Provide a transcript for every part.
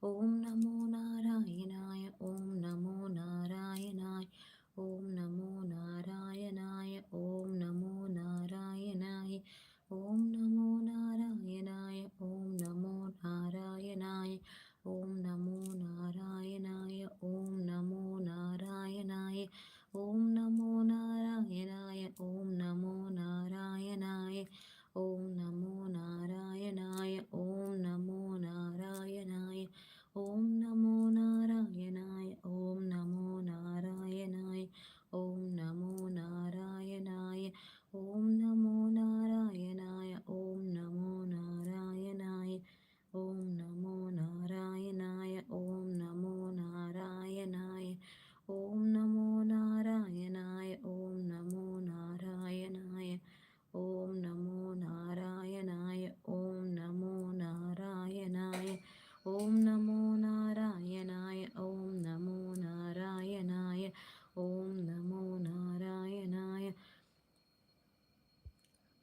Om Namo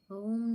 ஓம்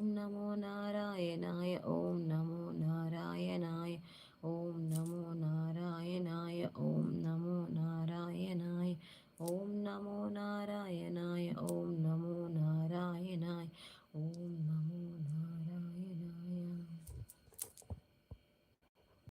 ఓం నమో నారాయణాయ ఓం నమో నారాయణాయ ఓం నమో నారాయణాయ ఓం నమో నారాయణాయ ఓం నమో నారాయణాయ ఓం నమో నారాయణాయ ఓం నమో